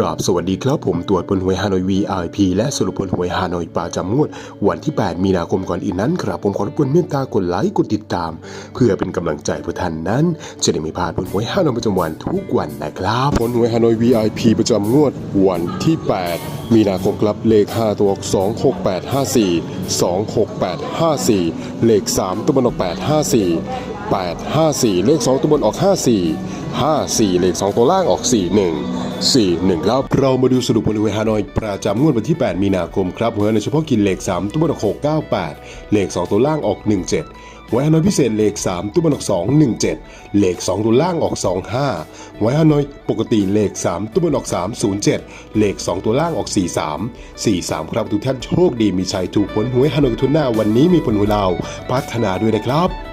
ราบสวัสดีครับผมตรวจผลหวยฮานอย VIP และสรุปผลหวยฮานอยประจำงวด วันที่ 8 มีนาคมก่อนอื่นนั้นครับผมขอรบกวนเมตตากดไลค์กดติดตาม เพื่อเป็นกำลังใจเพื่อท่านนั้น จะได้ไม่พลาดผลหวยฮานอยประจำวันทุกวันนะครับผลหวยฮานอย VIP ประจำงวด วันที่ 8 มีนาคมครับเลข 5 ตัวออก26854 26854 เลข 3 ตัวบนออก854 854 เลข 2 ตัวบนออก 54 54 เลข 2 ตัวล่างออก 41 41ครับเรามาดูสรุปผลหวยฮานอยประจำงวดวันที่ 8 มีนาคมครับหวยในเฉพาะกินเลข 3 ตัวบนออก698 เลข 2 ตัวล่างออก 17หวยฮานอยพิเศษเลข 3 ตัวบนออก217 เลข 2 ตัวล่างออก 25หวยฮานอยปกติเลข 3 ตัวบนออก 307 เลข 2 ตัวล่างออก 43 43 ครับทุกท่านโชคดีมีชัยถูกผลหวยฮานอยทุนหน้าวันนี้มีผลหวยเราวพัฒนาด้วยนะครับ